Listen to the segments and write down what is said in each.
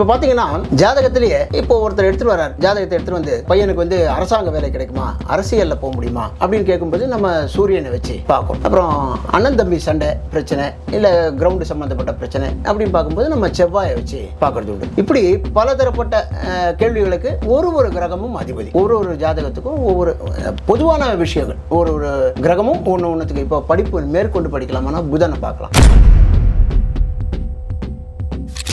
இப்போ பார்த்தீங்கன்னா ஜாதகத்திலேயே இப்போ ஒருத்தர் எடுத்துட்டு வர்றார். ஜாதகத்தை எடுத்துட்டு வந்து பையனுக்கு வந்து அரசாங்க வேலை கிடைக்குமா? அரசியல்ல போக முடியுமா? அப்படின்னு கேட்கும்போது நம்ம சூரியனை வச்சு பார்க்கணும். அப்புறம் அண்ணன் தம்பி சண்டை பிரச்சனை இல்லை கிரவுண்டு சம்மந்தப்பட்ட பிரச்சனை அப்படின்னு பார்க்கும்போது நம்ம செவ்வாயை வச்சு பார்க்கறது உண்டு. இப்படி பலதரப்பட்ட கேள்விகளுக்கு ஒரு ஒரு கிரகமும் அதிபதி. ஒரு ஒரு ஜாதகத்துக்கும் ஒவ்வொரு பொதுவான விஷயங்கள். ஒரு ஒரு கிரகமும் ஒன்று ஒன்றுத்துக்கு இப்போ படிப்பு மேற்கொண்டு படிக்கலாமான்னா புதனை பார்க்கலாம்.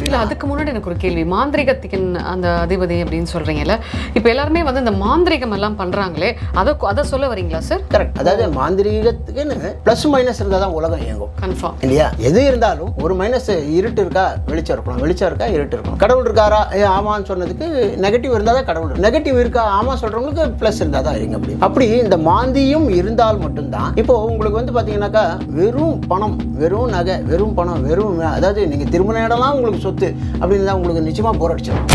இல்ல அதுக்கு முன்னாடி எனக்கு ஒரு கேள்வி. மாந்திரிகத்தின் அந்த அதிபதி அப்படின்னு சொல்றீங்கல்ல இப்போ எல்லாருமே வந்து இந்த மாந்திரிகம் எல்லாம் பண்றாங்களே அதை அதை சொல்ல வரீங்களா சார் கரெக்ட் அதாவது மாந்திரீகத்துக்குன்னு ப்ளஸ் மைனஸ் இருந்தால் தான் உலகம் இயங்கும். கன்ஃபார்ம் இல்லையா? எது இருந்தாலும் ஒரு மைனஸ் இருட்டு இருக்கா வெளிச்சம் இருக்கணும். வெளிச்சம் இருக்கா இருட்டு இருக்கணும். கடவுள் இருக்காரா ஏ ஆமான்னு சொன்னதுக்கு நெகட்டிவ் இருந்தால் தான் கடவுள். நெகட்டிவ் இருக்கா ஆமா சொல்றவங்களுக்கு ப்ளஸ் இருந்தால் தான் இருங்க முடியும். அப்படி இந்த மாந்தியும் இருந்தால் மட்டும்தான் இப்போ உங்களுக்கு வந்து பார்த்தீங்கன்னாக்கா வெறும் பணம் வெறும் நகை வெறும் பணம் வெறும் அதாவது நீங்கள் திருமண இடம்லாம் உங்களுக்கு சொத்து அப்படின்னு தான் உங்களுக்கு நிச்சயமா போர் அடிச்சிடும்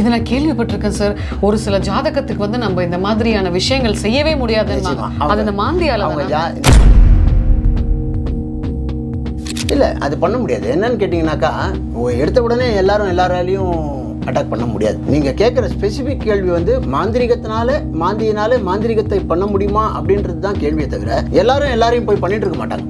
இது நான் கேள்விப்பட்டிருக்கேன் சார் ஒரு சில ஜாதகத்துக்கு வந்து நம்ம இந்த மாதிரியான விஷயங்கள் செய்யவே முடியாதுன்னு. அது இந்த மாந்தியால இல்லை அது பண்ண முடியாது. என்னன்னு கேட்டிங்கனாக்கா எடுத்த உடனே எல்லாரும் எல்லாராலையும் அட்டாக் பண்ண முடியாது. நீங்கள் கேட்குற ஸ்பெசிஃபிக் கேள்வி வந்து மாந்திரிகத்தினால மாந்தியினால மாந்திரிகத்தை பண்ண முடியுமா அப்படின்றது தான் கேள்வியை தவிர எல்லாரும் எல்லாரையும் போய் பண்ணிட்டு இருக்க மாட்டாங்க.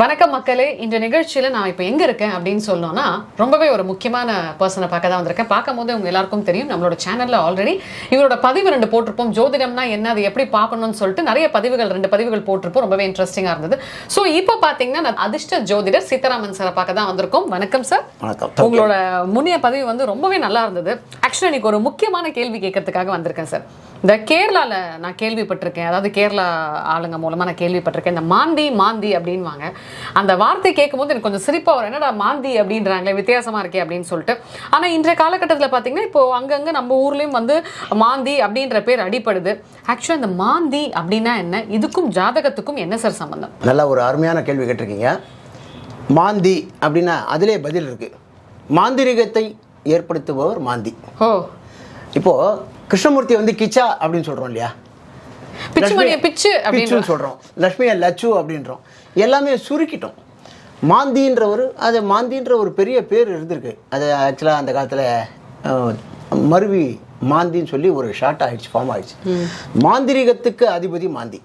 வணக்கம் மக்களே. இந்த நிகழ்ச்சியில நான் இப்போ எங்க இருக்கேன் அப்படின்னு சொல்லணும்னா ரொம்பவே ஒரு முக்கியமான பர்சனை பார்க்க தான் வந்திருக்கேன். பார்க்கும் போது உங்க எல்லாருக்கும் தெரியும். நம்மளோட சேனல்ல ஆல்ரெடி இவரோட பதிவு ரெண்டு போட்டிருப்போம். ஜோதிடம்னா என்ன அது எப்படி பார்க்கணும்னு சொல்லிட்டு நிறைய பதிவுகள் ரெண்டு பதிவுகள் போட்டிருப்போம். ரொம்பவே இன்ட்ரெஸ்டிங்கா இருந்தது. ஸோ இப்போ பாத்தீங்கன்னா நான் அதிர்ஷ்ட ஜோதிடர் சீதாராமன் சாரை பார்க்க தான் வந்திருக்கோம். வணக்கம் சார் வணக்கம். உங்களோட முன்னிய பதிவு வந்து ரொம்பவே நல்லா இருந்தது. ஆக்சுவலி இன்னைக்கு ஒரு முக்கியமான கேள்வி கேட்கறதுக்காக வந்திருக்கேன் சார் இந்த கேரளால நான் கேள்விப்பட்டிருக்கேன். அதாவது கேரளா ஆளுங்க மூலமா நான் கேள்விப்பட்டிருக்கேன். இந்த மாந்தி மாந்தி அப்படின்வாங்க அந்த வார்த்தை கேட்கும்போது எனக்கு கொஞ்சம் சிரிப்பா வரும். என்னடா மாந்தி அப்படின்றாங்களே வித்தியாசமா இருக்கே அப்படின்னு சொல்லிட்டு. ஆனா இன்றைய காலகட்டத்தில் பார்த்தீங்கன்னா இப்போ அங்கங்க நம்ம ஊர்லயும் வந்து மாந்தி அப்படின்ற பேர் அடிப்படுது. ஆக்சுவலா இந்த மாந்தி அப்படின்னா என்ன? இதுக்கும் ஜாதகத்துக்கும் என்ன சார் சம்பந்தம்? நல்ல ஒரு அருமையான கேள்வி கேட்டிருக்கீங்க. மாந்தி அப்படின்னா அதிலே பதில் இருக்கு. மாந்திரிகத்தை ஏற்படுத்துபவர் மாந்தி. ஓ. இப்போ கிருஷ்ணமூர்த்தி வந்து கிச்சா அப்படின்னு சொல்றோம் இல்லையா? பிச்சுமணிய பிச்சு அப்படின்னு பிச்சுன்னு சொல்கிறோம் லக்ஷ்மியை லச்சு அப்படின்றோம். எல்லாமே சுருக்கிட்டோம். மாந்தின்ற ஒரு அது மாந்தின்ற ஒரு பெரிய பேர் இருந்திருக்கு. அது ஆக்சுவலாக அந்த காலத்தில் மருவி மாந்தின்னு சொல்லி ஒரு ஷார்ட் ஆயிடுச்சு ஃபார்ம் ஆயிடுச்சு. மாந்திரிகத்துக்கு அதிபதி மாந்தி.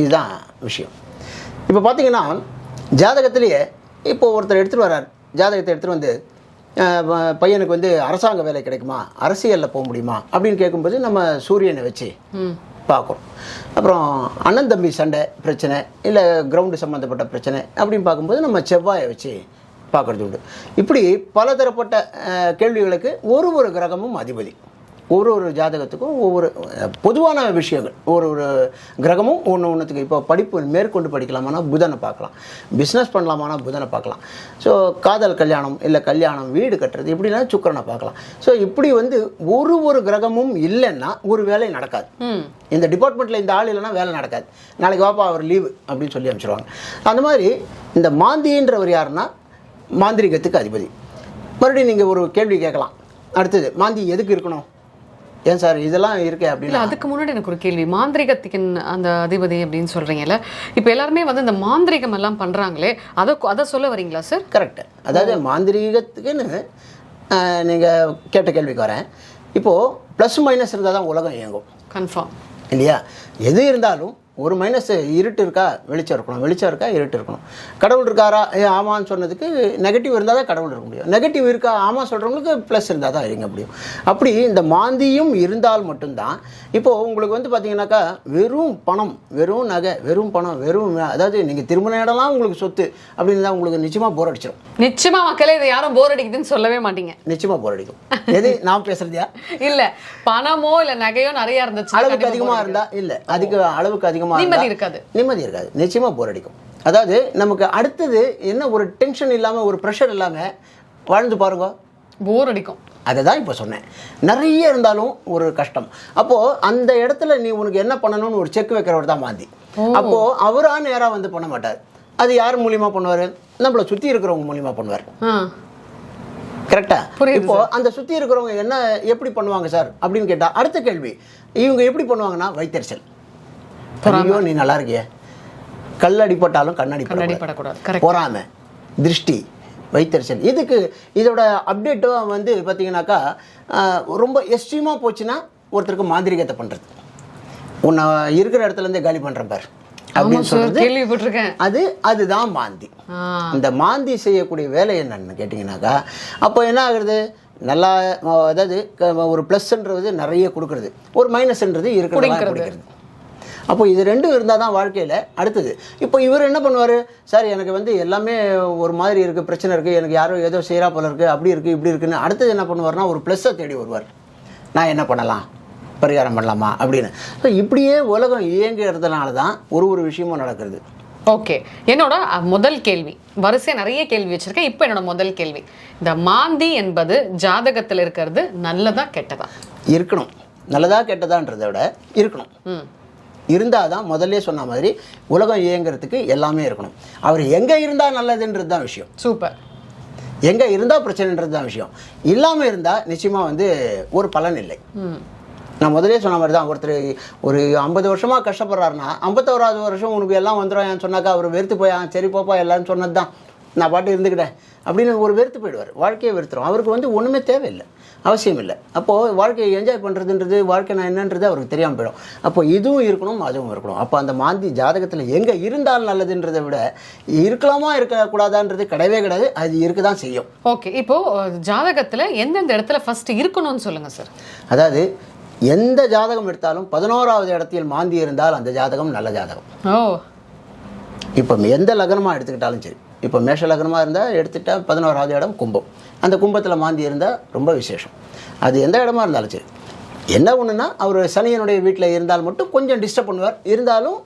இதுதான் விஷயம். இப்போ பார்த்தீங்கன்னா ஜாதகத்திலேயே இப்போ ஒருத்தர் எடுத்துகிட்டு வர்றார். ஜாதகத்தை எடுத்துகிட்டு வந்து பையனுக்கு வந்து அரசாங்க வேலை கிடைக்குமா? அரசியலில் போக முடியுமா? அப்படின்னு கேட்கும்போது நம்ம சூரியனை வச்சு பார்க்குறோம் அப்புறம் அண்ணன் தம்பி சண்டை பிரச்சனை இல்லை கிரவுண்டு சம்மந்தப்பட்ட பிரச்சனை அப்படின்னு பார்க்கும்போது நம்ம செவ்வாயை வச்சு பார்க்குறது உண்டு. இப்படி பலதரப்பட்ட கேள்விகளுக்கு ஒரு ஒரு கிரகமும் அதிபதி. ஒரு ஒரு ஜாதகத்துக்கும் ஒவ்வொரு பொதுவான விஷயங்கள். ஒரு ஒரு கிரகமும் ஒன்று ஒன்றுத்துக்கு இப்போ படிப்பு மேற்கொண்டு படிக்கலாமானா புதனை பார்க்கலாம். பிஸ்னஸ் பண்ணலாமானா புதனை பார்க்கலாம். ஸோ காதல் கல்யாணம் இல்லை கல்யாணம் வீடு கட்டுறது இப்படின்னா சுக்கிரனை பார்க்கலாம். ஸோ இப்படி வந்து ஒரு ஒரு கிரகமும் இல்லைன்னா ஒரு வேலை நடக்காது. இந்த டிபார்ட்மெண்ட்டில் இந்த ஆள் இல்லைன்னா வேலை நடக்காது. நாளைக்கு வாப்பா அவர் லீவு அப்படின்னு சொல்லி அனுப்பிச்சிடுவாங்க அந்த மாதிரி இந்த மாந்தின்றவர் யாருன்னா மாந்திரிகத்துக்கு அதிபதி. மறுபடியும் நீங்கள் ஒரு கேள்வி கேட்கலாம். அடுத்தது மாந்தி எதுக்கு இருக்கணும்? ஏன் சார் இதெல்லாம் இருக்கே அப்படின்னா? அதுக்கு முன்னாடி எனக்கு ஒரு கேள்வி. மாந்திரிகத்தின் அந்த அதிபதி அப்படின்னு சொல்றீங்கல்ல இப்போ எல்லாருமே வந்து இந்த மாந்திரிகம் எல்லாம் பண்றாங்களே அதை அதை சொல்ல வரீங்களா சார் கரெக்ட் அதாவது மாந்திரீகத்துக்குன்னு நீங்கள் கேட்ட கேள்விக்கு வரேன். இப்போது ப்ளஸ் மைனஸ் இருந்தால் தான் உலகம் இயங்கும். கன்ஃபார்ம் இல்லையா? எது இருந்தாலும் ஒரு மைனஸ் இருட்டு இருக்கா? வெளிச்சம் இருக்கணும். வெளிச்சம் இருக்கா? இருட்டு இருக்கணும். கடவுள் இருக்காரா? ஏ ஆமான்னு சொன்னதுக்கு நெகட்டிவ் இருந்தால் தான் கடவுள் இருக்க முடியும். நெகட்டிவ் இருக்கா? ஆமாம் சொல்கிறவங்களுக்கு ப்ளஸ் இருந்தால் தான் இருக்க முடியும். அப்படி இந்த மாந்தியும் இருந்தால் மட்டும்தான் இப்போது உங்களுக்கு வந்து பார்த்தீங்கன்னாக்கா வெறும் பணம் வெறும் நகை வெறும் பணம் வெறும் அதாவது நீங்கள் திருமண இடம்லாம் உங்களுக்கு சொத்து அப்படின்னு தான் உங்களுக்கு நிச்சயமாக போர் அடிச்சிடும் நிச்சயமா மக்களே இதை யாரும் போர் அடிக்குதுன்னு சொல்லவே மாட்டீங்க. நிச்சயமாக போர் அடிக்கும். எது? நான் பேசுறதையா? இல்ல பணமோ இல்ல நகையோ நிறைய இருந்துச்சு அளவுக்கு அதிகமாக இருந்தால் இல்லை. அதுக்கு அளவுக்கு அதிகமாக நிம்மதி இருக்காது. நிம்மதி இருக்காது. நிச்சயமாக போர் அடிக்கும். அதாவது நமக்கு அடுத்தது என்ன ஒரு டென்ஷன் இல்லாமல் ஒரு ப்ரெஷர் இல்லாமல் வாழ்ந்து பாருங்க. போர் அடிக்கும். அதை தான் இப்போ சொன்னேன். நிறைய இருந்தாலும் ஒரு கஷ்டம். அப்போது அந்த இடத்துல நீ உனக்கு என்ன பண்ணணும்னு ஒரு செக் வைக்கிறவர் தான் மாந்தி. அப்போது அவரா நேராக வந்து பண்ண மாட்டார். அது யார் மூலியமாக பண்ணுவார்? நம்மளை சுற்றி இருக்கிறவங்க மூலியமாக பண்ணுவார். கரெக்டா இப்போ அந்த சுத்தி இருக்கிறவங்க என்ன எப்படி பண்ணுவாங்க சார்? அப்படின்னு கேட்டா அடுத்த கேள்வி. இவங்க எப்படி பண்ணுவாங்கன்னா வைத்தறிச்சல். ஐயோ நீ நல்லா இருக்கிய. கல் அடிப்பட்டாலும் கண்ணாடி கண்ணாடி படக்கூடாது. பொறாமை திருஷ்டி வைத்தறிச்சல். இதுக்கு இதோட அப்டேட்டும் வந்து பார்த்தீங்கன்னாக்கா ரொம்ப எக்ஸ்ட்ரீமாக போச்சுன்னா ஒருத்தருக்கு மாந்திரிகத்தை பண்ணுறது உன்னை இருக்கிற இடத்துல இருந்தே காலி பண்ணுறேன் பார். அப்படின்னு சொல்றது அது அதுதான் மாந்தி. இந்த மாந்தி செய்யக்கூடிய வேலை என்னன்னு கேட்டிங்கனாக்கா அப்போ என்ன ஆகுறது? நல்லா அதாவது ஒரு ப்ளஸ்ன்றது நிறைய கொடுக்கறது. ஒரு மைனஸ்ன்றது. குடிக்கிறது. அப்போ இது ரெண்டும் இருந்தால் தான் வாழ்க்கையில் அடுத்தது. இப்போ இவர் என்ன பண்ணுவார்? சார் எனக்கு வந்து எல்லாமே ஒரு மாதிரி இருக்குது பிரச்சனை இருக்குது எனக்கு யாரோ ஏதோ செய்கிறா போல இருக்குது அப்படி இருக்குது இப்படி இருக்குன்னு. அடுத்தது என்ன பண்ணுவார்னா ஒரு ப்ளஸ்ஸை தேடி வருவார். நான் என்ன பண்ணலாம்? பரிகாரம் பண்ணலாமா? அப்படின்னு. ஸோ இப்படியே உலகம் இயங்குறதுனால தான் ஒரு ஒரு விஷயமும் நடக்கிறது ஓகே. என்னோட முதல் கேள்வி. வரிசையா நிறைய கேள்வி வச்சிருக்கேன். இப்போ என்னோட முதல் கேள்வி. இந்த மாந்தி என்பது ஜாதகத்தில் இருக்கிறது நல்லதா கெட்டதா? இருக்கணும். நல்லதா கெட்டதான்றதை விட இருக்கணும். ம். இருந்தால் தான் முதல்ல சொன்ன மாதிரி உலகம் இயங்குறதுக்கு எல்லாமே இருக்கணும். அவர் எங்கே இருந்தால் நல்லதுன்றது தான் விஷயம். சூப்பர். எங்கே இருந்தால் பிரச்சனைன்றது தான் விஷயம். இல்லாமல் இருந்தால் நிச்சயமாக வந்து ஒரு பலன் இல்லை. நான் முதலே சொன்ன மாதிரி தான் ஒருத்தர் ஒரு ஐம்பது வருஷமாக கஷ்டப்படுறாருன்னா ஐம்பத்தோராவது வருஷம் உனக்கு எல்லாம் வந்துடும் சொன்னாக்கா அவர் வெறுத்து போய் "ஆ, சரி போப்பா எல்லாரும் சொன்னது தான் நான் பாட்டு இருந்துக்கிட்டேன். அப்படின்னு ஒரு வெறுத்து போயிடுவார். வாழ்க்கையை வெறுத்துரும். அவருக்கு வந்து ஒன்றுமே தேவையில்லை. அவசியம் இல்லை. அப்போது வாழ்க்கையை என்ஜாய் பண்ணுறதுன்றது வாழ்க்கை நான் என்னன்றது அவருக்கு தெரியாமல் போயிடும். அப்போ இதுவும் இருக்கணும் அதுவும் இருக்கணும். அப்போ அந்த மாந்தி ஜாதகத்தில் எங்கே இருந்தால் நல்லதுன்றதை விட இருக்கலாமா இருக்கக்கூடாதான்றது கிடையவே கிடையாது. அது இருக்க தான் செய்யும். ஓகே இப்போ அ, ஜாதகத்துல எந்தெந்த இடத்துல ஃபர்ஸ்ட் இருக்கணும்னு சொல்லுங்க சார் அதாவது எந்த ஜாதகம் எடுத்தாலும் பதினோராவது இடத்தில் மாந்தி இருந்தால் அந்த ஜாதகம் நல்ல ஜாதகம். ஓ. இப்போ எந்த லக்னமாக எடுத்துக்கிட்டாலும் சரி இப்போ மேஷ லக்னமாக இருந்தால் எடுத்துட்டா பதினோராவது இடம் கும்பம். அந்த கும்பத்தில் மாந்தி இருந்தால் ரொம்ப விசேஷம். அது எந்த இடமா இருந்தாலும் சரி. என்ன ஒன்றுனா அவர் சனியனுடைய வீட்டில் இருந்தால் மட்டும் கொஞ்சம் டிஸ்டர்ப் பண்ணுவார். இருந்தாலும்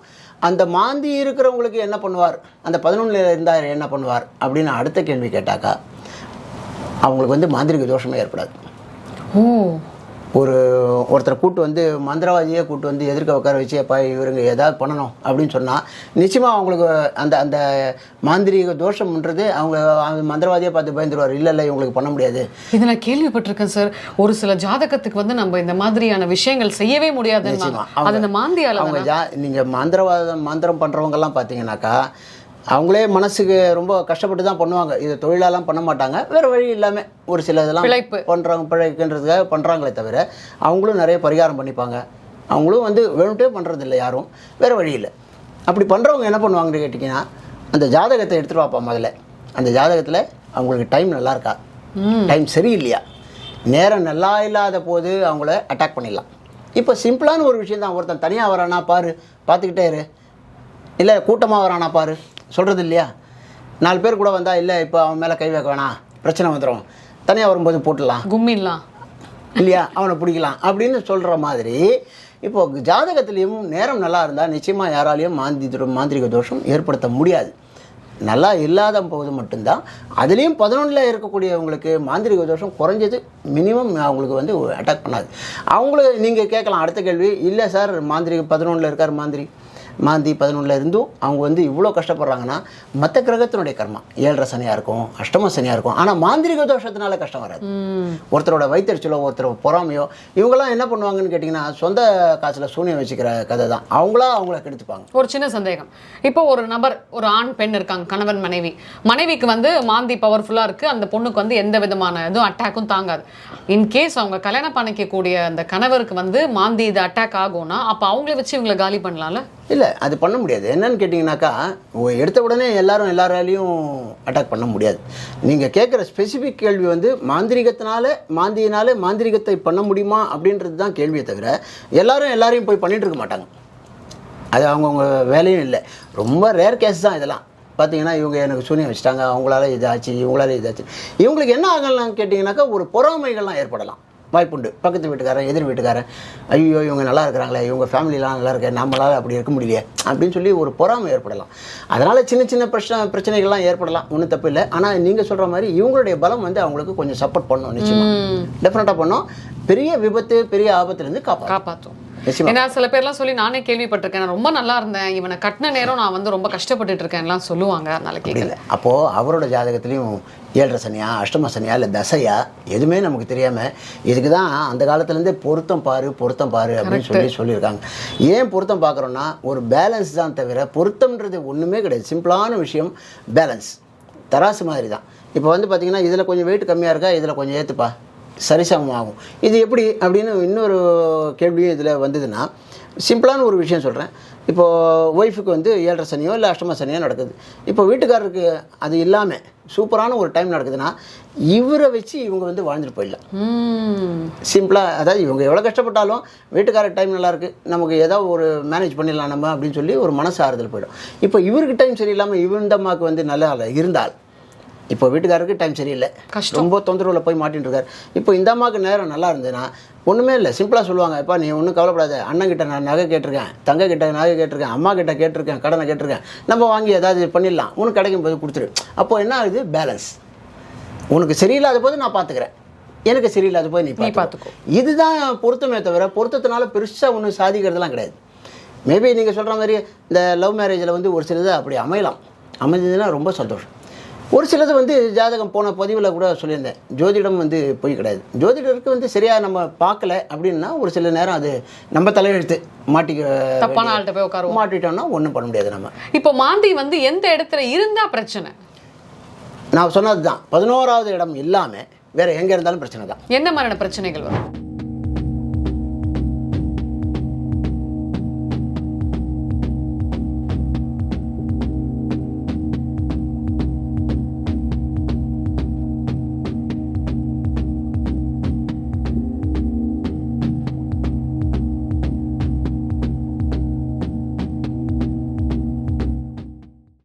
அந்த மாந்தி இருக்கிறவங்களுக்கு என்ன பண்ணுவார்? அந்த பதினொன்றில் இருந்தால் என்ன பண்ணுவார்? அப்படின்னு அடுத்த கேள்வி கேட்டாக்கா அவங்களுக்கு வந்து மாந்திரிக தோஷமே ஏற்படாது. ஓ. ஒரு ஒருத்தரை கூட்டு வந்து மந்திரவாதியே கூட்டு வந்து எதிர்க்க உட்கார வச்சு அப்பா இவருங்க ஏதாவது பண்ணணும் அப்படின்னு சொன்னால் நிச்சயமாக அவங்களுக்கு அந்த அந்த மாந்திரீக தோஷம்ன்றது அவங்க அந்த மந்திரவாதியை பார்த்து பயந்துருவார். இல்லை இல்லை இவங்களுக்கு பண்ண முடியாது. இது நான் கேள்விப்பட்டிருக்கேன் சார். ஒரு சில ஜாதகத்துக்கு வந்து நம்ம இந்த மாதிரியான விஷயங்கள் செய்யவே முடியாதுன்னு நிச்சயமா. அது இந்த மாந்தியால அவங்க ஜா நீங்கள் மந்திரவாதம் மந்திரம் பண்ணுறவங்கெல்லாம் பார்த்தீங்கன்னாக்கா அவங்களே மனசுக்கு ரொம்ப கஷ்டப்பட்டு தான் பண்ணுவாங்க. இது தொழிலாலாம் பண்ண மாட்டாங்க. வேறு வழி இல்லாமல் ஒரு சில இதெல்லாம். பண்ணுறாங்க பிழைக்குன்றதுக்காக பண்ணுறாங்களே தவிர அவங்களும் நிறைய பரிகாரம் பண்ணிப்பாங்க. அவங்களும் வந்து வேணுட்டே பண்ணுறது இல்லை யாரும். வேறு வழி இல்லை. அப்படி பண்ணுறவங்க என்ன பண்ணுவாங்கன்னு கேட்டிங்கன்னா அந்த ஜாதகத்தை எடுத்துகிட்டு வாப்பா முதல்ல. அந்த ஜாதகத்தில் அவங்களுக்கு டைம் நல்லா இருக்கா? டைம் சரியில்லையா? நேரம் நல்லா இல்லாத போது அவங்கள அட்டாக் பண்ணிடலாம். இப்போ சிம்பிளான ஒரு விஷயம் தான் ஒருத்தன் தனியாக வரானா பாரு பார்த்துக்கிட்டே இரு. இல்லை கூட்டமாக வரானா பாரு. சொல்கிறது இல்லையா நாலு பேர் கூட வந்தால் இல்லை இப்போ அவன் மேலே கை வைக்க வேணாம். பிரச்சனை வந்துடும் தனியாக வரும்போது போட்டுடலாம். கும்மிடலாம் இல்லையா அவனை பிடிக்கலாம். அப்படின்னு சொல்கிற மாதிரி இப்போ ஜாதகத்திலையும் நேரம் நல்லா இருந்தால் நிச்சயமாக யாராலையும் மாந்தி தோ- மாந்திரிக தோஷம் ஏற்படுத்த முடியாது. நல்லா இல்லாத போது மட்டும்தான். அதுலேயும் பதினொன்றில் இருக்கக்கூடியவங்களுக்கு மாந்திரிக தோஷம் குறைஞ்சது மினிமம் அவங்களுக்கு வந்து அட்டாக் பண்ணாது. அவங்களுக்கு நீங்கள் கேட்கலாம். அடுத்த கேள்வி இல்லை சார் மாந்திரிக பதினொன்றில் இருக்கார் மாந்திரி. மாந்தி பதினொன்றில் இருந்தும் அவங்க வந்து இவ்வளோ கஷ்டப்படுறாங்கன்னா மற்ற கிரகத்தினுடைய கர்மா. ஏழரை சனியாக இருக்கும் அஷ்டம சனியாக இருக்கும். ஆனால் மாந்திரிக தோஷத்தினால கஷ்டம் வராது. ஒருத்தரோட வைத்தறிச்சலோ ஒருத்தர் பொறாமையோ இவங்கெல்லாம் என்ன பண்ணுவாங்கன்னு கேட்டிங்கன்னா சொந்த காசில் சூனியம் வச்சுக்கிற கதை தான் அவங்களா அவங்கள கெடுத்துப்பாங்க. ஒரு சின்ன சந்தேகம். இப்போ ஒரு நபர் ஒரு ஆண் பெண் இருக்காங்க கணவன் மனைவி. மனைவிக்கு வந்து மாந்தி பவர்ஃபுல்லா இருக்கு. அந்த பொண்ணுக்கு வந்து எந்த விதமான இதுவும் அட்டாக்கும் தாங்காது. இன்கேஸ் அவங்க கல்யாணம் பண்ணிக்கக்கூடிய அந்த கணவருக்கு வந்து மாந்தி இது அட்டாக் ஆகும்னா அப்போ அவங்கள வச்சு இவங்களை காலி பண்ணலாம்ல? இல்லை அது பண்ண முடியாது. என்னன்னு கேட்டிங்கனாக்கா எடுத்த உடனே எல்லாரும் எல்லாராலையும் அட்டாக் பண்ண முடியாது. நீங்கள் கேட்குற ஸ்பெசிஃபிக் கேள்வி வந்து மாந்திரிகத்தினால மாந்தியினால மாந்திரிகத்தை பண்ண முடியுமா அப்படின்றது தான் கேள்வியை தவிர எல்லாரும் எல்லாரையும் போய் பண்ணிகிட்டு இருக்க மாட்டாங்க. அது அவங்கவுங்க வேலையும் இல்லை. ரொம்ப ரேர் கேஸ் தான் இதெல்லாம். பார்த்தீங்கன்னா இவங்க எனக்கு சூனியம் வச்சுட்டாங்க. அவங்களால இதாச்சு இவங்களால இதாச்சு. இவங்களுக்கு என்ன ஆகலாம்னு கேட்டிங்கனாக்கா ஒரு பொறாமைகள்லாம் ஏற்படலாம். வாய்ப்புண்டு. பக்கத்து வீட்டுக்காரன் எதிர் வீட்டுக்காரன். ஐயோ இவங்க நல்லா இருக்கிறாங்களே இவங்க ஃபேமிலிலாம் நல்லா இருக்கு நம்மளால அப்படி இருக்க முடியலையே அப்படின்னு சொல்லி ஒரு பொறாமை ஏற்படலாம். அதனால் சின்ன சின்ன பிரச்சனை பிரச்சனைகள்லாம் ஏற்படலாம் ஒன்றும் தப்பு இல்லை. ஆனால் நீங்கள் சொல்கிற மாதிரி இவங்களுடைய பலம் வந்து அவங்களுக்கு கொஞ்சம் சப்போர்ட் பண்ணும் நிச்சயமாக டெஃபினட்டாக பண்ணும். பெரிய விபத்து பெரிய ஆபத்துலேருந்து காப்பாற்றும் காப்பாற்றும். ஏன்னா சில பேர்லாம் சொல்லி நானே கேள்விப்பட்டிருக்கேன். நான் ரொம்ப நல்லா இருந்தேன். இவனை கட்டின நேரம் நான் வந்து ரொம்ப கஷ்டப்பட்டுட்டு இருக்கேன்லாம் சொல்லுவாங்க. அதனால கேட்கல. அப்போது அவரோட ஜாதகத்துலேயும் ஏழரை சனியா அஷ்டம சனியா இல்லை தசையா எதுவுமே நமக்கு தெரியாமல் இதுக்கு தான் அந்த காலத்துலேருந்தே பொருத்தம் பாரு பொருத்தம் பாரு அப்படின்னு சொல்லி சொல்லியிருக்காங்க. ஏன் பொருத்தம் பார்க்குறோன்னா ஒரு பேலன்ஸ் தான் தவிர பொருத்தம்ன்றது ஒன்றுமே கிடையாது. சிம்பிளான விஷயம் பேலன்ஸ் தராசு மாதிரி தான். இப்போ வந்து பார்த்தீங்கன்னா இதில் கொஞ்சம் வெயிட் கம்மியாக இருக்கா? இதில் கொஞ்சம் ஏற்றுப்பா சரிசமம் ஆகும் இது எப்படி அப்படின்னு இன்னொரு கேள்வியும் இதில் வந்ததுன்னா சிம்பிளான ஒரு விஷயம் சொல்கிறேன் இப்போது ஒய்ஃபுக்கு வந்து ஏழரை சனியோ இல்லை அஷ்டம சனியோ நடக்குது. இப்போ வீட்டுக்காரருக்கு அது இல்லாமல் சூப்பரான ஒரு டைம் நடக்குதுன்னா இவரை வச்சு இவங்க வந்து வாழ்ந்துட்டு போயிடலாம். சிம்பிளாக அதாவது இவங்க எவ்வளோ கஷ்டப்பட்டாலும் வீட்டுக்கார டைம் நல்லா இருக்கு. நமக்கு ஏதோ ஒரு மேனேஜ் பண்ணிடலாம் நம்ம அப்படின்னு சொல்லி ஒரு மனசு ஆறுதல் போயிடும். இப்போ இவருக்கு டைம் சரியில்லாமல் இவ இந்த அம்மாவுக்கு வந்து நல்லா இருந்தால் இப்போ வீட்டுக்காரருக்கு டைம் சரியில்லை. ரொம்ப தொந்தரவில் போய் மாட்டின்னு இருக்காரு இப்போ இந்த அம்மாவுக்கு நேரம் நல்லா இருந்ததுன்னா ஒன்றுமே இல்லை. சிம்பிளாக சொல்லுவாங்க எப்பா நீ ஒன்றும் கவலைப்படாத. அண்ணன் கிட்ட நான் நகை கேட்டிருக்கேன் தங்க கிட்ட நகை கேட்டிருக்கேன் அம்மா கிட்ட கேட்டிருக்கேன் கடனை கேட்டிருக்கேன். நம்ம வாங்கி ஏதாவது பண்ணிடலாம். உனக்கு கிடைக்கும் போது கொடுத்துரு. அப்போ என்ன ஆகுது? பேலன்ஸ் உனக்கு சரியில்லாத போது நான் பார்த்துக்கிறேன் எனக்கு சரியில்லாத போது நீ நீ பார்த்துக்கோ இதுதான் பொருத்தமே தவிர பொருத்தத்தினால பெருசாக ஒன்றும் சாதிக்கிறதுலாம் கிடையாது. மேபி நீங்கள் சொல்கிற மாதிரி இந்த லவ் மேரேஜில் வந்து ஒரு சிலது அப்படி அமையலாம். அமைஞ்சதுன்னா ரொம்ப சந்தோஷம். ஒரு சிலது வந்து ஜாதகம் போன பதிவில் கூட சொல்லியிருந்தேன். ஜோதிடம் வந்து பொய் கிடையாது. ஜோதிடருக்கு வந்து சரியாக நம்ம பார்க்கல அப்படின்னா ஒரு சில நேரம் அது நம்ம தலையெழுத்து மாட்டிக்க தப்பான ஆள்கிட்ட போய் உட்காருவோம். மாட்டிட்டோம்னா ஒன்றும் பண்ண முடியாது நம்ம. இப்போ மாந்தி வந்து எந்த இடத்துல இருந்தா பிரச்சனை? நான் சொன்னது தான் பதினோராவது இடம் இல்லாமல் வேறு எங்கே இருந்தாலும் பிரச்சனை தான் என்ன மாதிரியான பிரச்சனைகள் வரும்?